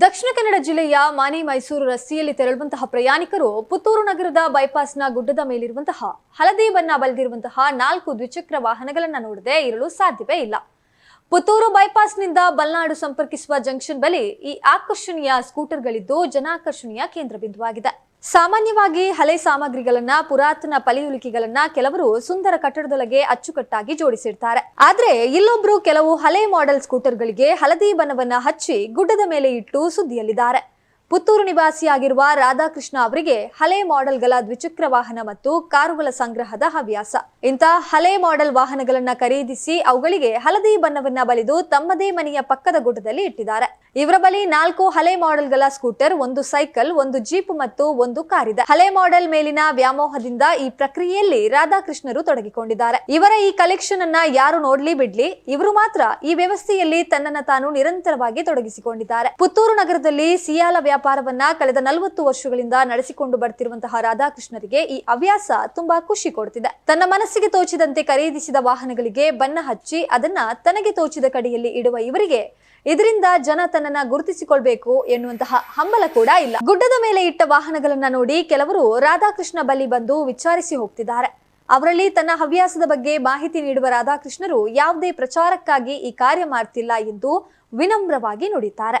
ದಕ್ಷಿಣ ಕನ್ನಡ ಜಿಲ್ಲೆಯ ಮಾನೆ ಮೈಸೂರು ರಸ್ತೆಯಲ್ಲಿ ತೆರಳುವಂತಹ ಪ್ರಯಾಣಿಕರು ಪುತ್ತೂರು ನಗರದ ಬೈಪಾಸ್ನ ಗುಡ್ಡದ ಮೇಲಿರುವಂತಹ ಹಳದಿ ಬಣ್ಣ ಬಳಿದಿರುವಂತಹ ನಾಲ್ಕು ದ್ವಿಚಕ್ರ ವಾಹನಗಳನ್ನು ನೋಡದೆ ಇರಲು ಸಾಧ್ಯವೇ ಇಲ್ಲ. ಪುತ್ತೂರು ಬೈಪಾಸ್ನಿಂದ ಬಲ್ನಾಡು ಸಂಪರ್ಕಿಸುವ ಜಂಕ್ಷನ್ ಬಳಿ ಈ ಆಕರ್ಷಣೀಯ ಸ್ಕೂಟರ್ಗಳಿದ್ದು ಜನಾಕರ್ಷಣೀಯ ಕೇಂದ್ರ ಬಿಂದುವಾಗಿದೆ ಸಾಮಾನ್ಯವಾಗಿ ಹಳೆ ಸಾಮಗ್ರಿಗಳನ್ನ, ಪುರಾತನ ಪಲಿಯುಲಿಕೆಗಳನ್ನ ಕೆಲವರು ಸುಂದರ ಕಟ್ಟಡದೊಳಗೆ ಅಚ್ಚುಕಟ್ಟಾಗಿ ಜೋಡಿಸಿರ್ತಾರೆ. ಆದ್ರೆ ಇಲ್ಲೊಬ್ರು ಕೆಲವು ಹಳೆ ಮಾಡೆಲ್ ಸ್ಕೂಟರ್ಗಳಿಗೆ ಹಳದಿ ಬಣ್ಣವನ್ನ ಹಚ್ಚಿ ಗುಡ್ಡದ ಮೇಲೆ ಇಟ್ಟು ಸುದ್ದಿಯಲ್ಲಿದ್ದಾರೆ. ಪುತ್ತೂರು ನಿವಾಸಿಯಾಗಿರುವ ರಾಧಾಕೃಷ್ಣ ಅವರಿಗೆ ಹಳೆ ಮಾಡೆಲ್ಗಳ ದ್ವಿಚಕ್ರ ವಾಹನ ಮತ್ತು ಕಾರುಗಳ ಸಂಗ್ರಹದ ಹವ್ಯಾಸ. ಇಂಥ ಹಳೆ ಮಾಡೆಲ್ ವಾಹನಗಳನ್ನ ಖರೀದಿಸಿ ಅವುಗಳಿಗೆ ಹಳದಿ ಬಣ್ಣವನ್ನ ಬಳಿದು ತಮ್ಮದೇ ಮನೆಯ ಪಕ್ಕದ ಗುಡ್ಡದಲ್ಲಿ ಇಟ್ಟಿದ್ದಾರೆ. ಇವರ ಬಳಿ ನಾಲ್ಕು ಹಳೆ ಮಾಡೆಲ್ಗಳ ಸ್ಕೂಟರ್, ಒಂದು ಸೈಕಲ್, ಒಂದು ಜೀಪ್ ಮತ್ತು ಒಂದು ಕಾರ್ ಇದೆ ಹಳೆ ಮಾಡೆಲ್ ಮೇಲಿನ ವ್ಯಾಮೋಹದಿಂದ ಈ ಪ್ರಕ್ರಿಯೆಯಲ್ಲಿ ರಾಧಾಕೃಷ್ಣರು ತೊಡಗಿಕೊಂಡಿದ್ದಾರೆ. ಇವರ ಈ ಕಲೆಕ್ಷನ್ ಅನ್ನ ಯಾರು ನೋಡ್ಲಿ ಬಿಡ್ಲಿ, ಇವರು ಮಾತ್ರ ಈ ವ್ಯವಸ್ಥೆಯಲ್ಲಿ ತನ್ನನ್ನ ತಾನು ನಿರಂತರವಾಗಿ ತೊಡಗಿಸಿಕೊಂಡಿದ್ದಾರೆ. ಪುತ್ತೂರು ನಗರದಲ್ಲಿ ಸಿಯಾಲ ವ್ಯಾಪಾರವನ್ನ ಕಳೆದ ನಲವತ್ತು ವರ್ಷಗಳಿಂದ ನಡೆಸಿಕೊಂಡು ಬರ್ತಿರುವಂತಹ ರಾಧಾಕೃಷ್ಣರಿಗೆ ಈ ಹವ್ಯಾಸ ತುಂಬಾ ಖುಷಿ ಕೊಡ್ತಿದೆ. ತನ್ನ ಮನಸ್ಸಿಗೆ ತೋಚಿದಂತೆ ಖರೀದಿಸಿದ ವಾಹನಗಳಿಗೆ ಬಣ್ಣ ಹಚ್ಚಿ ಅದನ್ನ ತನಗೆ ತೋಚಿದ ಕಡೆಯಲ್ಲಿ ಇಡುವ ಇವರಿಗೆ ಇದರಿಂದ ಜನ ತನ್ನನ್ನ ಗುರುತಿಸಿಕೊಳ್ಬೇಕು ಎನ್ನುವಂತಹ ಹಂಬಲ ಕೂಡ ಇಲ್ಲ. ಗುಡ್ಡದ ಮೇಲೆ ಇಟ್ಟ ವಾಹನಗಳನ್ನ ನೋಡಿ ಕೆಲವರು ರಾಧಾಕೃಷ್ಣ ಬಳಿ ಬಂದು ವಿಚಾರಿಸಿ ಹೋಗ್ತಿದ್ದಾರೆ. ಅವರಲ್ಲಿ ತನ್ನ ಹವ್ಯಾಸದ ಬಗ್ಗೆ ಮಾಹಿತಿ ನೀಡುವ ರಾಧಾಕೃಷ್ಣರು ಯಾವುದೇ ಪ್ರಚಾರಕ್ಕಾಗಿ ಈ ಕಾರ್ಯ ಮಾಡ್ತಿಲ್ಲ ಎಂದು ವಿನಮ್ರವಾಗಿ ನುಡಿತಾರೆ.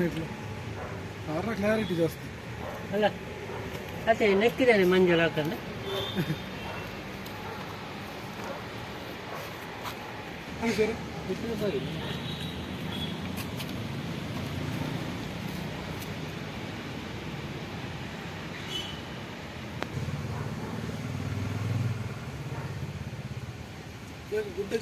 ఇట్లా కార్ల క్లారిటీ ಜಾಸ್ತಿ ಅಲ್ಲ ಅದೇ ನೆಕ್ಕಿದ್ದಾನೆ ಮಂಜುಳ ಹಾಕಂದ್ರೆ ಅದು ಸರಿ గుడ్డ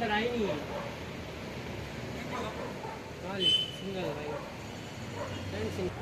んだラインマジすんだライン何すんだ？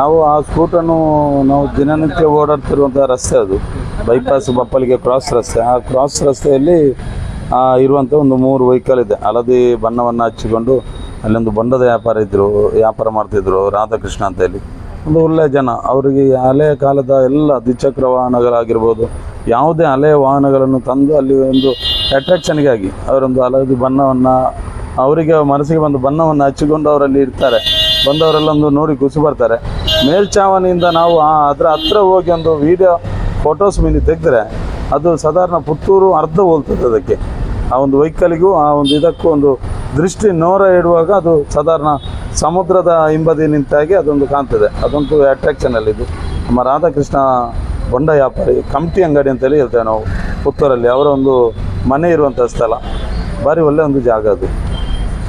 ನಾವು ಆ ಸ್ಕೂಟನ್ನು ನಾವು ದಿನನಿತ್ಯ ಓಡಾಡ್ತಿರುವಂಥ ರಸ್ತೆ ಅದು. ಬೈಪಾಸ್ ಬಪ್ಪಲಿಗೆ ಕ್ರಾಸ್ ರಸ್ತೆ. ಆ ಕ್ರಾಸ್ ರಸ್ತೆಯಲ್ಲಿ ಇರುವಂಥ ಒಂದು ಮೂರು ವೆಹಿಕಲ್ ಇದೆ. ಹಳದಿ ಬಣ್ಣವನ್ನು ಹಚ್ಚಿಕೊಂಡು ಅಲ್ಲೊಂದು ಬಣ್ಣದ ವ್ಯಾಪಾರ ಇದ್ದರು ವ್ಯಾಪಾರ ಮಾಡ್ತಿದ್ರು ರಾಧಾಕೃಷ್ಣ ಅಂತ ಹೇಳಿ ಒಂದು ಒಳ್ಳೆಯ ಜನ. ಅವರಿಗೆ ಹಳೆಯ ಕಾಲದ ಎಲ್ಲ ದ್ವಿಚಕ್ರ ವಾಹನಗಳಾಗಿರ್ಬೋದು, ಯಾವುದೇ ಹಳೆಯ ವಾಹನಗಳನ್ನು ತಂದು ಅಲ್ಲಿ ಒಂದು ಅಟ್ರಾಕ್ಷನ್ಗಾಗಿ ಅವರೊಂದು ಹಳದಿ ಬಣ್ಣವನ್ನು, ಅವರಿಗೆ ಮನಸ್ಸಿಗೆ ಬಂದು ಬಣ್ಣವನ್ನು ಹಚ್ಚಿಕೊಂಡು ಅವರಲ್ಲಿ ಇರ್ತಾರೆ. ಬಂದವರೆಲ್ಲ ಒಂದು ನೋಡಿ ಖುಷಿ ಬರ್ತಾರೆ ಮೇಲ್ಛಾವಣಿಯಿಂದ ನಾವು ಅದರ ಹತ್ರ ಹೋಗಿ ಒಂದು ವಿಡಿಯೋ ಫೋಟೋಸ್ ಮಿನಿ ತೆಗೆದ್ರೆ ಅದು ಸಾಧಾರಣ ಪುತ್ತೂರು ಅರ್ಧ ಹೋಲ್ತದೆ ಅದಕ್ಕೆ. ಆ ಒಂದು ವೆಹಿಕಲ್ಗೂ ಆ ಒಂದು ಇದಕ್ಕೂ ಒಂದು ದೃಷ್ಟಿ ನೋರ ಇಡುವಾಗ ಅದು ಸಾಧಾರಣ ಸಮುದ್ರದ ಹಿಂಬದಿ ನಿಂತಾಗಿ ಅದೊಂದು ಕಾಣ್ತದೆ. ಅದೊಂದು ಅಟ್ರಾಕ್ಷನಲ್ಲಿದ್ದು ನಮ್ಮ ರಾಧಾಕೃಷ್ಣ ಬೊಂಡ ವ್ಯಾಪಾರಿ, ಕಮಿಟಿ ಅಂಗಡಿ ಅಂತೇಳಿ ಹೇಳ್ತೇವೆ ನಾವು ಪುತ್ತೂರಲ್ಲಿ. ಅವರ ಒಂದು ಮನೆ ಇರುವಂಥ ಸ್ಥಳ. ಭಾರಿ ಒಳ್ಳೆಯ ಒಂದು ಜಾಗ ಅದು.